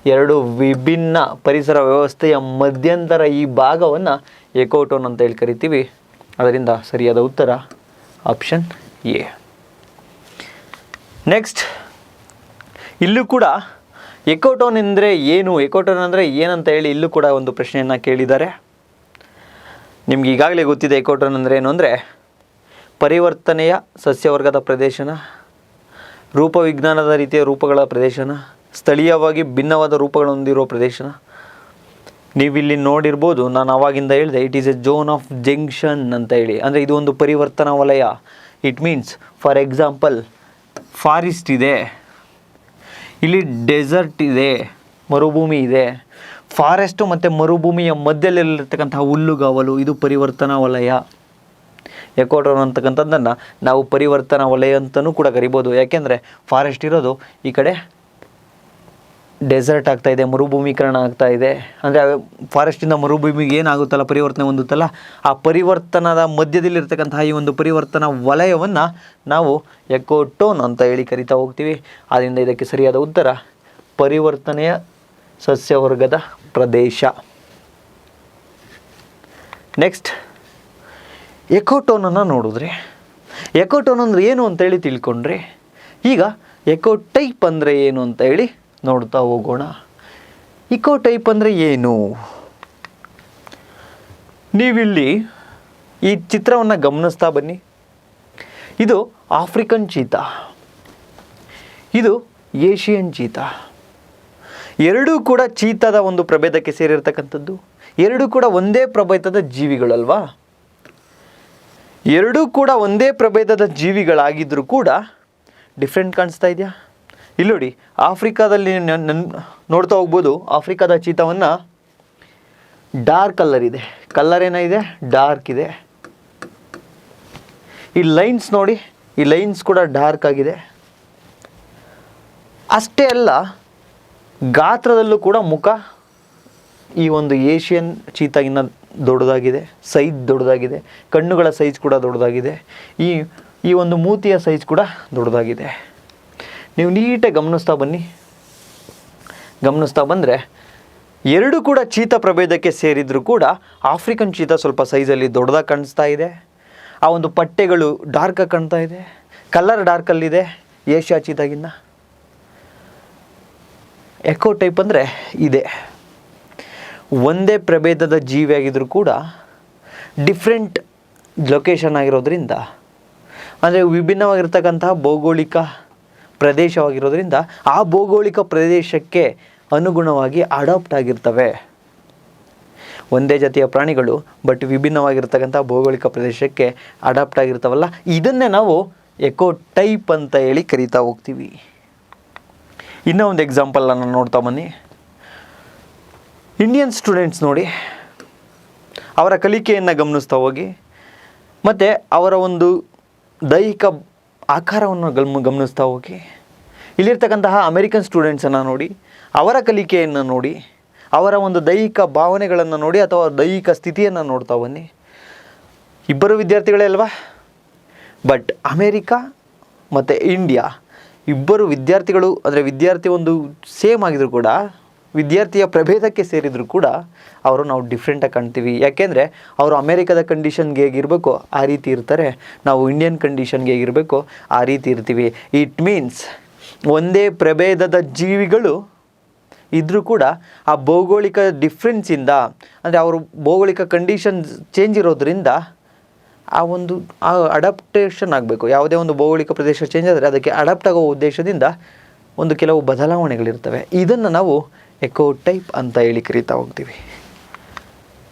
ಎರಡು ವಿಭಿನ್ನ ಪರಿಸರ ವ್ಯವಸ್ಥೆಯ ಮಧ್ಯಂತರ ಈ ಭಾಗವನ್ನು ಎಕೋಟೋನ್ ಅಂತ ಹೇಳಿ ಕರಿತೀವಿ. ಅದರಿಂದ ಸರಿಯಾದ ಉತ್ತರ ಆಪ್ಷನ್ ಎ. ನೆಕ್ಸ್ಟ್, ಇಲ್ಲೂ ಕೂಡ ಎಕೋಟೋನ್ ಅಂದರೆ ಏನು? ಎಕೋಟೋನ್ ಅಂದರೆ ಏನಂತ ಹೇಳಿ ಇಲ್ಲೂ ಕೂಡ ಒಂದು ಪ್ರಶ್ನೆಯನ್ನು ಕೇಳಿದ್ದಾರೆ. ನಿಮ್ಗೆ ಈಗಾಗಲೇ ಗೊತ್ತಿದೆ ಎಕೋಟೋನ್ ಅಂದರೆ ಏನು ಅಂದರೆ ಪರಿವರ್ತನೆಯ ಸಸ್ಯವರ್ಗದ ಪ್ರದೇಶನ, ರೂಪವಿಜ್ಞಾನದ ರೀತಿಯ ರೂಪಗಳ ಪ್ರದೇಶನ, ಸ್ಥಳೀಯವಾಗಿ ಭಿನ್ನವಾದ ರೂಪಗಳನ್ನು ಹೊಂದಿರುವ ಪ್ರದೇಶನ ನೀವಿಲ್ಲಿ ನೋಡಿರ್ಬೋದು, ನಾನು ಅವಾಗಿಂದ ಹೇಳಿದೆ it is a zone of junction ಅಂತ ಹೇಳಿ. ಅಂದರೆ ಇದು ಒಂದು ಪರಿವರ್ತನಾ ವಲಯ. It means for example forest ಇದೆ. ಇಲ್ಲಿ ಡೆಸರ್ಟ್ ಇದೆ. ಮರುಭೂಮಿ ಇದೆ. ಫಾರೆಸ್ಟು ಮತ್ತು ಮರುಭೂಮಿಯ ಮಧ್ಯದಲ್ಲಿರ್ತಕ್ಕಂತಹ ಹುಲ್ಲುಗಾವಲು, ಇದು ಪರಿವರ್ತನಾ ವಲಯ. ಎಕೋಟೋನ್ ಅಂತಕ್ಕಂಥದ್ದನ್ನು ನಾವು ಪರಿವರ್ತನಾ ವಲಯ ಅಂತಲೂ ಕೂಡ ಕರಿಬೋದು. ಯಾಕೆಂದರೆ ಫಾರೆಸ್ಟ್ ಇರೋದು ಈ ಕಡೆ ಡೆಸರ್ಟ್ ಆಗ್ತಾ ಇದೆ, ಮರುಭೂಮೀಕರಣ ಆಗ್ತಾ ಇದೆ. ಅಂದರೆ ಫಾರೆಸ್ಟಿಂದ ಮರುಭೂಮಿಗೆ ಏನಾಗುತ್ತಲ್ಲ, ಪರಿವರ್ತನೆ ಹೊಂದುತ್ತಲ್ಲ, ಆ ಪರಿವರ್ತನದ ಮಧ್ಯದಲ್ಲಿರ್ತಕ್ಕಂತಹ ಈ ಒಂದು ಪರಿವರ್ತನಾ ವಲಯವನ್ನು ನಾವು ಎಕೋಟೋನ್ ಅಂತ ಹೇಳಿ ಕರಿತಾ ಹೋಗ್ತೀವಿ. ಆದ್ದರಿಂದ ಇದಕ್ಕೆ ಸರಿಯಾದ ಉತ್ತರ, ಪರಿವರ್ತನೆಯ ಸಸ್ಯವರ್ಗದ ಪ್ರದೇಶ. ನೆಕ್ಸ್ಟ್ ಎಕೋಟೋನನ್ನು ನೋಡಿದ್ರೆ ಎಕೋಟೋನ್ ಅಂದರೆ ಏನು ಅಂತೇಳಿ ತಿಳ್ಕೊಂಡ್ರೆ, ಈಗ ಎಕೋ ಟೈಪ್ ಅಂದರೆ ಏನು ಅಂತ ಹೇಳಿ ನೋಡ್ತಾ ಹೋಗೋಣ. ಇಕೋ ಟೈಪ್ ಅಂದರೆ ಏನು? ನೀವಿಲ್ಲಿ ಈ ಚಿತ್ರವನ್ನು ಗಮನಿಸ್ತಾ ಬನ್ನಿ. ಇದು ಆಫ್ರಿಕನ್ ಚೀತ. ಇದು ಏಷಿಯನ್ ಚೀತ. ಎರಡೂ ಕೂಡ ಚೀತದ ಒಂದು ಪ್ರಭೇದಕ್ಕೆ ಸೇರಿರ್ತಕ್ಕಂಥದ್ದು. ಎರಡೂ ಕೂಡ ಒಂದೇ ಪ್ರಭೇದದ ಜೀವಿಗಳಲ್ವಾ? ಎರಡೂ ಕೂಡ ಒಂದೇ ಪ್ರಭೇದದ ಜೀವಿಗಳಾಗಿದ್ದರೂ ಕೂಡ ಡಿಫ್ರೆಂಟ್ ಕಾಣಿಸ್ತಾ ಇದೆಯಾ? ಇಲ್ಲಿ ನೋಡಿ, ಆಫ್ರಿಕಾದಲ್ಲಿ ನೋಡ್ತಾ ಹೋಗ್ಬೋದು, ಆಫ್ರಿಕಾದ ಚೀತವನ್ನು ಡಾರ್ಕ್ ಕಲರ್ ಇದೆ. ಕಲರ್ ಏನಿದೆ ಡಾರ್ಕ್ ಇದೆ. ಈ ಲೈನ್ಸ್ ನೋಡಿ, ಈ ಲೈನ್ಸ್ ಕೂಡ ಡಾರ್ಕ್ ಆಗಿದೆ. ಅಷ್ಟೇ ಅಲ್ಲ, ಗಾತ್ರದಲ್ಲೂ ಕೂಡ ಮುಖ ಈ ಒಂದು ಏಷ್ಯನ್ ಚೀತಾಗಿನ ದೊಡ್ಡದಾಗಿದೆ, ಸೈಜ್ ದೊಡ್ಡದಾಗಿದೆ, ಕಣ್ಣುಗಳ ಸೈಜ್ ಕೂಡ ದೊಡ್ಡದಾಗಿದೆ, ಈ ಈ ಒಂದು ಮೂತಿಯ ಸೈಜ್ ಕೂಡ ದೊಡ್ಡದಾಗಿದೆ. ನೀವು ನೀಟಾಗಿ ಗಮನಿಸ್ತಾ ಬನ್ನಿ. ಗಮನಿಸ್ತಾ ಬಂದರೆ ಎರಡು ಕೂಡ ಚೀತಾ ಪ್ರಭೇದಕ್ಕೆ ಸೇರಿದರೂ ಕೂಡ ಆಫ್ರಿಕನ್ ಚೀತಾ ಸ್ವಲ್ಪ ಸೈಜಲ್ಲಿ ದೊಡ್ಡದಾಗಿ ಕಾಣಿಸ್ತಾ ಇದೆ. ಆ ಒಂದು ಪಟ್ಟೆಗಳು ಡಾರ್ಕಾಗಿ ಕಾಣ್ತಾ ಇದೆ. ಕಲರ್ ಡಾರ್ಕಲ್ಲಿದೆ ಏಷ್ಯಾ ಚೀತಾಗಿನ್ನ. ಎಕೋ ಟೈಪ್ ಅಂದರೆ ಇದೆ. ಒಂದೇ ಪ್ರಭೇದದ ಜೀವಿಯಾಗಿದ್ದರೂ ಕೂಡ ಡಿಫ್ರೆಂಟ್ ಲೊಕೇಶನ್ ಆಗಿರೋದ್ರಿಂದ, ಅಂದರೆ ವಿಭಿನ್ನವಾಗಿರ್ತಕ್ಕಂತಹ ಭೌಗೋಳಿಕ ಪ್ರದೇಶವಾಗಿರೋದ್ರಿಂದ ಆ ಭೌಗೋಳಿಕ ಪ್ರದೇಶಕ್ಕೆ ಅನುಗುಣವಾಗಿ ಅಡಾಪ್ಟ್ ಆಗಿರ್ತವೆ. ಒಂದೇ ಜಾತಿಯ ಪ್ರಾಣಿಗಳು ಬಟ್ ವಿಭಿನ್ನವಾಗಿರ್ತಕ್ಕಂಥ ಭೌಗೋಳಿಕ ಪ್ರದೇಶಕ್ಕೆ ಅಡಾಪ್ಟ್ ಆಗಿರ್ತಾವಲ್ಲ, ಇದನ್ನೇ ನಾವು ಎಕೋ ಟೈಪ್ ಅಂತ ಹೇಳಿ ಕರಿತಾ ಹೋಗ್ತೀವಿ. ಇನ್ನೂ ಒಂದು ಎಕ್ಸಾಂಪಲನ್ನು ನೋಡ್ತಾ ಬನ್ನಿ. ಇಂಡಿಯನ್ ಸ್ಟೂಡೆಂಟ್ಸ್ ನೋಡಿ, ಅವರ ಕಲಿಕೆಯನ್ನು ಗಮನಿಸ್ತಾ ಹೋಗಿ, ಮತ್ತು ಅವರ ಒಂದು ದೈಹಿಕ ಆಕಾರವನ್ನು ಗಮ್ ಗಮನಿಸ್ತಾ ಹೋಗಿ. ಇಲ್ಲಿರ್ತಕ್ಕಂತಹ ಅಮೇರಿಕನ್ ಸ್ಟೂಡೆಂಟ್ಸನ್ನು ನೋಡಿ, ಅವರ ಕಲಿಕೆಯನ್ನು ನೋಡಿ, ಅವರ ಒಂದು ದೈಹಿಕ ಭಾವನೆಗಳನ್ನು ನೋಡಿ ಅಥವಾ ದೈಹಿಕ ಸ್ಥಿತಿಯನ್ನು ನೋಡ್ತಾ ಬನ್ನಿ. ಇಬ್ಬರು ವಿದ್ಯಾರ್ಥಿಗಳೇ ಅಲ್ವಾ? ಬಟ್ ಅಮೇರಿಕಾ ಮತ್ತು ಇಂಡಿಯಾ ಇಬ್ಬರು ವಿದ್ಯಾರ್ಥಿಗಳು, ಅಂದರೆ ವಿದ್ಯಾರ್ಥಿ ಒಂದು ಸೇಮ್ ಆಗಿದ್ರು ಕೂಡ ವಿದ್ಯಾರ್ಥಿಯ ಪ್ರಭೇದಕ್ಕೆ ಸೇರಿದರೂ ಕೂಡ ಅವರು ನಾವು ಡಿಫ್ರೆಂಟಾಗಿ ಕಾಣ್ತೀವಿ. ಯಾಕೆಂದರೆ ಅವರು ಅಮೇರಿಕದ ಕಂಡೀಷನ್ಗೆ ಹೇಗಿರಬೇಕು ಆ ರೀತಿ ಇರ್ತಾರೆ. ನಾವು ಇಂಡಿಯನ್ ಕಂಡೀಷನ್ಗೆ ಹೇಗಿರಬೇಕು ಆ ರೀತಿ ಇರ್ತೀವಿ. ಇಟ್ ಮೀನ್ಸ್ ಒಂದೇ ಪ್ರಭೇದದ ಜೀವಿಗಳು ಇದ್ದರೂ ಕೂಡ ಆ ಭೌಗೋಳಿಕ ಡಿಫ್ರೆನ್ಸಿಂದ ಅಂದರೆ ಅವರು ಭೌಗೋಳಿಕ ಕಂಡೀಷನ್ ಚೇಂಜ್ ಇರೋದ್ರಿಂದ ಆ ಒಂದು, ಆ ಅಡಾಪ್ಟೇಷನ್ ಆಗಬೇಕು. ಯಾವುದೇ ಒಂದು ಭೌಗೋಳಿಕ ಪ್ರದೇಶ ಚೇಂಜ್ ಆದರೆ ಅದಕ್ಕೆ ಅಡಾಪ್ಟ್ ಆಗೋ ಉದ್ದೇಶದಿಂದ ಒಂದು ಕೆಲವು ಬದಲಾವಣೆಗಳಿರ್ತವೆ. ಇದನ್ನು ನಾವು ಎಕೋ ಟೈಪ್ ಅಂತ ಹೇಳಿ ಕರಿತಾ ಹೋಗ್ತೀವಿ.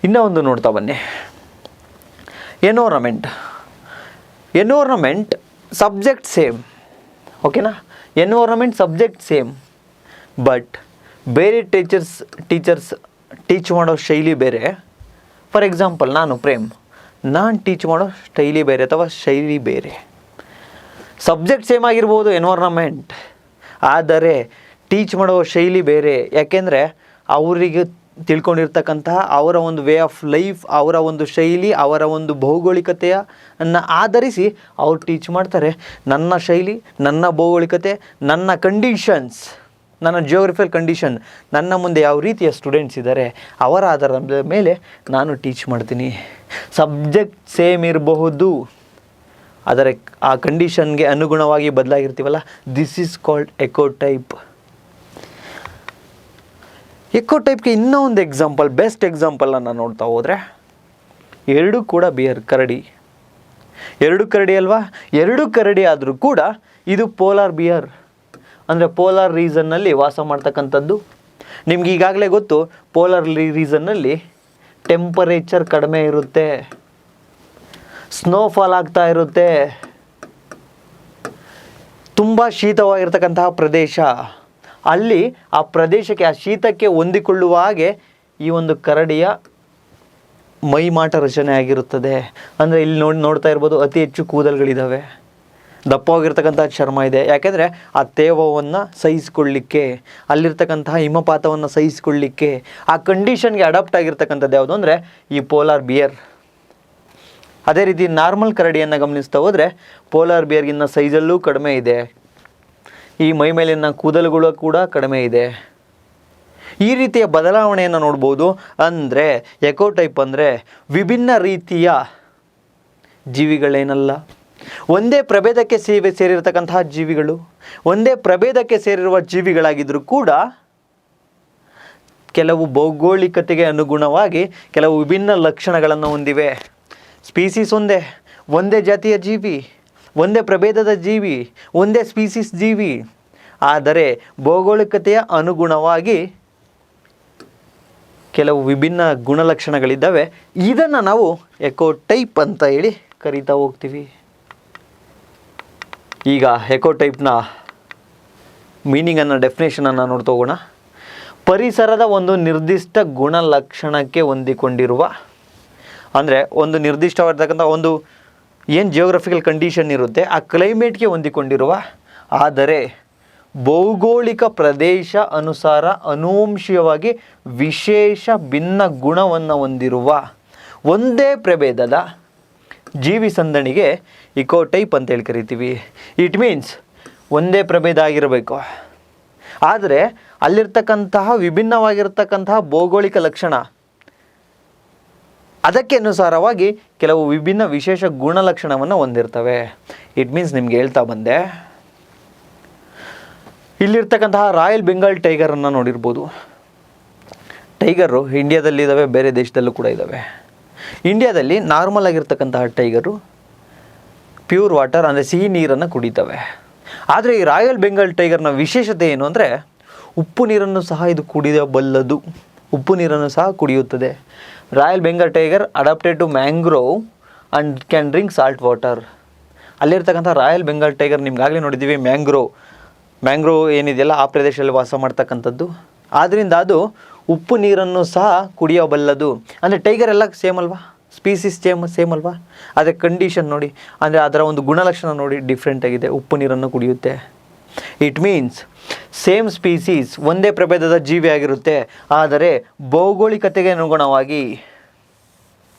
ಇನ್ನೂ ಒಂದು ನೋಡ್ತಾ ಬನ್ನಿ. ಎನ್ವರಮೆಂಟ್ ಎನ್ವರಮೆಂಟ್ ಸಬ್ಜೆಕ್ಟ್ ಸೇಮ್ ಓಕೆನಾ ಎನ್ವರಮೆಂಟ್ ಸಬ್ಜೆಕ್ಟ್ ಸೇಮ್ ಬಟ್ ಬೇರೆ ಟೀಚರ್ಸ್ ಟೀಚರ್ಸ್ ಟೀಚ್ ಮಾಡೋ ಶೈಲಿ ಬೇರೆ. ಫಾರ್ ಎಕ್ಸಾಂಪಲ್ ನಾನು ಪ್ರೇಮ್. ನಾನು ಟೀಚ್ ಮಾಡೋ ಶೈಲಿ ಬೇರೆ ಅಥವಾ ಶೈಲಿ ಬೇರೆ. ಸಬ್ಜೆಕ್ಟ್ ಸೇಮ್ ಆಗಿರ್ಬೋದು ಎನ್ವೈರ್ನಮೆಂಟ್ ಆದರೆ ಟೀಚ್ ಮಾಡೋ ಶೈಲಿ ಬೇರೆ. ಯಾಕೆಂದರೆ ಅವರಿಗೆ ತಿಳ್ಕೊಂಡಿರ್ತಕ್ಕಂತಹ ಅವರ ಒಂದು ವೇ ಆಫ್ ಲೈಫ್ ಅವರ ಒಂದು ಶೈಲಿ, ಅವರ ಒಂದು ಭೌಗೋಳಿಕತೆಯನ್ನು ಆಧರಿಸಿ ಅವ್ರು ಟೀಚ್ ಮಾಡ್ತಾರೆ. ನನ್ನ ಶೈಲಿ, ನನ್ನ ಭೌಗೋಳಿಕತೆ, ನನ್ನ ಕಂಡೀಷನ್ಸ್ ನನ್ನ ಜಿಯೋಗ್ರಫಿಯಲ್ ಕಂಡೀಷನ್ ನನ್ನ ಮುಂದೆ ಯಾವ ರೀತಿಯ ಸ್ಟೂಡೆಂಟ್ಸ್ ಇದ್ದಾರೆ ಅವರ ಆಧಾರದ ಮೇಲೆ ನಾನು ಟೀಚ್ ಮಾಡ್ತೀನಿ. ಸಬ್ಜೆಕ್ಟ್ ಸೇಮ್ ಇರಬಹುದು. ಆದರೆ ಆ ಕಂಡೀಷನ್ಗೆ ಅನುಗುಣವಾಗಿ ಬದಲಾಗಿರ್ತೀವಲ್ಲ this is called eco type eco ಟೈಪ್ಗೆ ಇನ್ನೂ ಒಂದು ಎಕ್ಸಾಂಪಲ್ ಬೆಸ್ಟ್ ಎಕ್ಸಾಂಪಲನ್ನು ನೋಡ್ತಾ ಹೋದರೆ, ಎರಡೂ ಕೂಡ ಬಿಯರ್ ಕರಡಿ. ಎರಡು ಕರಡಿ ಅಲ್ವಾ? ಎರಡು ಕರಡಿ ಆದರೂ ಕೂಡ ಇದು ಪೋಲಾರ್ ಬಿಯರ್ ಅಂದರೆ ಪೋಲಾರ್ ರೀಸನ್ನಲ್ಲಿ ವಾಸ ಮಾಡ್ತಕ್ಕಂಥದ್ದು. ನಿಮ್ಗೆ ಈಗಾಗಲೇ ಗೊತ್ತು ಪೋಲಾರ್ ರೀಸನ್ನಲ್ಲಿ ಟೆಂಪರೇಚರ್ ಕಡಿಮೆ ಇರುತ್ತೆ. ಸ್ನೋಫಾಲ್ ಆಗ್ತಾ ಇರುತ್ತೆ. ತುಂಬ ಶೀತವಾಗಿರ್ತಕ್ಕಂತಹ ಪ್ರದೇಶ. ಅಲ್ಲಿ ಆ ಪ್ರದೇಶಕ್ಕೆ, ಆ ಶೀತಕ್ಕೆ ಹೊಂದಿಕೊಳ್ಳುವ ಹಾಗೆ ಈ ಒಂದು ಕರಡಿಯ ಮೈಮಾಟ ರಚನೆ ಆಗಿರುತ್ತದೆ. ಅಂದರೆ ಇಲ್ಲಿ ನೋಡಿ, ನೋಡ್ತಾ ಇರ್ಬೋದು ಅತಿ ಹೆಚ್ಚು ಕೂದಲುಗಳಿದ್ದಾವೆ ದಪ್ಪವಾಗಿರ್ತಕ್ಕಂಥ ಚರ್ಮ ಇದೆ. ಯಾಕೆಂದರೆ ಆ ತೇವವನ್ನು ಸಹಿಸಿಕೊಳ್ಳಿಕ್ಕೆ, ಅಲ್ಲಿರ್ತಕ್ಕಂತಹ ಹಿಮಪಾತವನ್ನು ಸಹಿಸಿಕೊಳ್ಳಿಕ್ಕೆ, ಆ ಕಂಡೀಷನ್ಗೆ ಅಡಾಪ್ಟ್ ಆಗಿರ್ತಕ್ಕಂಥದ್ದು ಯಾವುದು ಅಂದರೆ ಈ ಪೋಲಾರ್ ಬಿಯರ್. ಅದೇ ರೀತಿ ನಾರ್ಮಲ್ ಕರಡಿಯನ್ನು ಗಮನಿಸ್ತಾ ಹೋದರೆ ಪೋಲಾರ್ ಬಿಯರ್ಗಿನ್ನ ಸೈಜಲ್ಲೂ ಕಡಿಮೆ ಇದೆ. ಈ ಮೈ ಮೇಲಿನ ಕೂದಲುಗಳು ಕೂಡ ಕಡಿಮೆ ಇದೆ. ಈ ರೀತಿಯ ಬದಲಾವಣೆಯನ್ನು ನೋಡ್ಬೋದು ಅಂದರೆ ಎಕೋ ಟೈಪ್ ಅಂದರೆ ವಿಭಿನ್ನ ರೀತಿಯ ಜೀವಿಗಳೇನಲ್ಲ. ಒಂದೇ ಪ್ರಭೇದಕ್ಕೆ ಸೇವೆ ಸೇರಿರ್ತಕ್ಕಂತಹ ಜೀವಿಗಳು, ಒಂದೇ ಪ್ರಭೇದಕ್ಕೆ ಸೇರಿರುವ ಜೀವಿಗಳಾಗಿದ್ದರೂ ಕೂಡ ಕೆಲವು ಭೌಗೋಳಿಕತೆಗೆ ಅನುಗುಣವಾಗಿ ಕೆಲವು ವಿಭಿನ್ನ ಲಕ್ಷಣಗಳನ್ನು ಹೊಂದಿವೆ. ಸ್ಪೀಸೀಸ್ ಒಂದೇ ಒಂದೇ ಜಾತಿಯ ಜೀವಿ ಒಂದೇ ಪ್ರಭೇದದ ಜೀವಿ, ಒಂದೇ ಸ್ಪೀಸಿಸ್ ಜೀವಿ. ಆದರೆ ಭೌಗೋಳಿಕತೆಯ ಅನುಗುಣವಾಗಿ ಕೆಲವು ವಿಭಿನ್ನ ಗುಣಲಕ್ಷಣಗಳಿದ್ದಾವೆ. ಇದನ್ನು ನಾವು ಎಕೋಟೈಪ್ ಅಂತ ಹೇಳಿ ಕರೀತಾ ಹೋಗ್ತೀವಿ. ಈಗ ಎಕೋ ಟೈಪ್ನ ಮೀನಿಂಗನ್ನು, ಡೆಫಿನೇಷನನ್ನು ನೋಡ್ತಾ ಹೋಗೋಣ. ಪರಿಸರದ ಒಂದು ನಿರ್ದಿಷ್ಟ ಗುಣಲಕ್ಷಣಕ್ಕೆ ಹೊಂದಿಕೊಂಡಿರುವ, ಅಂದರೆ ಒಂದು ನಿರ್ದಿಷ್ಟವಾಗಿರ್ತಕ್ಕಂಥ ಒಂದು ಏನು ಜಿಯೋಗ್ರಫಿಕಲ್ ಕಂಡೀಷನ್ ಇರುತ್ತೆ, ಆ ಕ್ಲೈಮೇಟ್ಗೆ ಹೊಂದಿಕೊಂಡಿರುವ, ಆದರೆ ಭೌಗೋಳಿಕ ಪ್ರದೇಶ ಅನುಸಾರ ಅನುವಂಶೀಯವಾಗಿ ವಿಶೇಷ ಭಿನ್ನ ಗುಣವನ್ನು ಹೊಂದಿರುವ ಒಂದೇ ಪ್ರಭೇದದ ಜೀವಿ ಸಂದಣಿಗೆ ಇಕೋ ಟೈಪ್ ಅಂತೇಳಿ ಕರಿತೀವಿ. ಇಟ್ ಮೀನ್ಸ್ ಒಂದೇ ಪ್ರಭೇದ ಆಗಿರಬೇಕು. ಆದರೆ ಅಲ್ಲಿರ್ತಕ್ಕಂತಹ ವಿಭಿನ್ನವಾಗಿರ್ತಕ್ಕಂತಹ ಭೌಗೋಳಿಕ ಲಕ್ಷಣ ಅದಕ್ಕೆ ಅನುಸಾರವಾಗಿ ಕೆಲವು ವಿಭಿನ್ನ ವಿಶೇಷ ಗುಣಲಕ್ಷಣವನ್ನು ಹೊಂದಿರ್ತವೆ. ಇಟ್ ಮೀನ್ಸ್ ನಿಮ್ಗೆ ಹೇಳ್ತಾ ಬಂದೆ. ಇಲ್ಲಿರ್ತಕ್ಕಂತಹ ರಾಯಲ್ ಬೆಂಗಾಲ್ ಟೈಗರನ್ನು ನೋಡಿರ್ಬೋದು. ಟೈಗರು ಇಂಡಿಯಾದಲ್ಲಿದ್ದಾವೆ ಬೇರೆ ದೇಶದಲ್ಲೂ ಕೂಡ ಇದ್ದಾವೆ ಇಂಡಿಯಾದಲ್ಲಿ ನಾರ್ಮಲ್ ಆಗಿರ್ತಕ್ಕಂತಹ ಟೈಗರು ಪ್ಯೂರ್ ವಾಟರ್ ಅಂದರೆ ಸಿಹಿ ನೀರನ್ನು ಕುಡಿತವೆ. ಆದರೆ ಈ ರಾಯಲ್ ಬೆಂಗಾಲ್ ಟೈಗರ್ನ ವಿಶೇಷತೆ ಏನು ಅಂದರೆ ಉಪ್ಪು ನೀರನ್ನು ಸಹ ಇದು ಕುಡಿಯಬಲ್ಲದು. ಉಪ್ಪು ನೀರನ್ನು ಸಹ ಕುಡಿಯುತ್ತದೆ. Royal Bengal tiger adapted to mangrove and can drink salt water. ಅಲ್ಲಿರ್ತಕ್ಕಂಥ ರಾಯಲ್ ಬೆಂಗಾಲ್ ಟೈಗರ್ ನಿಮ್ಗಾಗಲೇ ನೋಡಿದ್ದೀವಿ, ಮ್ಯಾಂಗ್ರೋವ್. ಮ್ಯಾಂಗ್ರೋವ್ ಏನಿದೆಯಲ್ಲ, ಆ ಪ್ರದೇಶದಲ್ಲಿ ವಾಸ ಮಾಡ್ತಕ್ಕಂಥದ್ದು. ಆದ್ದರಿಂದ ಅದು ಉಪ್ಪು ನೀರನ್ನು ಸಹ ಕುಡಿಯಬಲ್ಲದು. ಅಂದರೆ ಟೈಗರ್ ಎಲ್ಲ ಸೇಮ್ ಅಲ್ವಾ? ಸ್ಪೀಸೀಸ್ ಸೇಮ್ ಸೇಮ್ ಅಲ್ವಾ? ಅದೇ ಕಂಡೀಷನ್ ನೋಡಿ, ಅಂದರೆ ಅದರ ಒಂದು ಗುಣಲಕ್ಷಣ ನೋಡಿ ಡಿಫ್ರೆಂಟ್ ಆಗಿದೆ ಉಪ್ಪು ನೀರನ್ನು ಕುಡಿಯುತ್ತೆ. ಇಟ್ ಮೀನ್ಸ್ ಸೇಮ್ ಸ್ಪೀಸೀಸ್ ಒಂದೇ ಪ್ರಭೇದದ ಜೀವಿ ಆಗಿರುತ್ತೆ. ಆದರೆ ಭೌಗೋಳಿಕತೆಗೆ ಅನುಗುಣವಾಗಿ,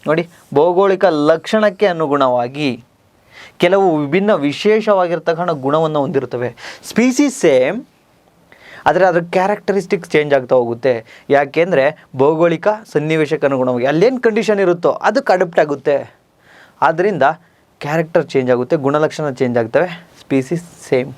ನೋಡಿ, ಭೌಗೋಳಿಕ ಲಕ್ಷಣಕ್ಕೆ ಅನುಗುಣವಾಗಿ ಕೆಲವು ವಿಭಿನ್ನ ವಿಶೇಷವಾಗಿರ್ತಕ್ಕಂಥ ಗುಣವನ್ನು ಹೊಂದಿರುತ್ತವೆ. ಸ್ಪೀಸೀಸ್ ಸೇಮ್ ಆದರೆ ಅದರ ಕ್ಯಾರೆಕ್ಟರಿಸ್ಟಿಕ್ಸ್ ಚೇಂಜ್ ಆಗ್ತಾ ಹೋಗುತ್ತೆ. ಯಾಕೆಂದರೆ ಭೌಗೋಳಿಕ ಸನ್ನಿವೇಶಕ್ಕೆ ಅನುಗುಣವಾಗಿ ಅಲ್ಲೇನು ಕಂಡೀಷನ್ ಇರುತ್ತೋ ಅದಕ್ಕೆ ಅಡಪ್ಟ್ ಆಗುತ್ತೆ. ಆದ್ದರಿಂದ ಕ್ಯಾರೆಕ್ಟರ್ ಚೇಂಜ್ ಆಗುತ್ತೆ, ಗುಣಲಕ್ಷಣ ಚೇಂಜ್ ಆಗ್ತವೆ. Species same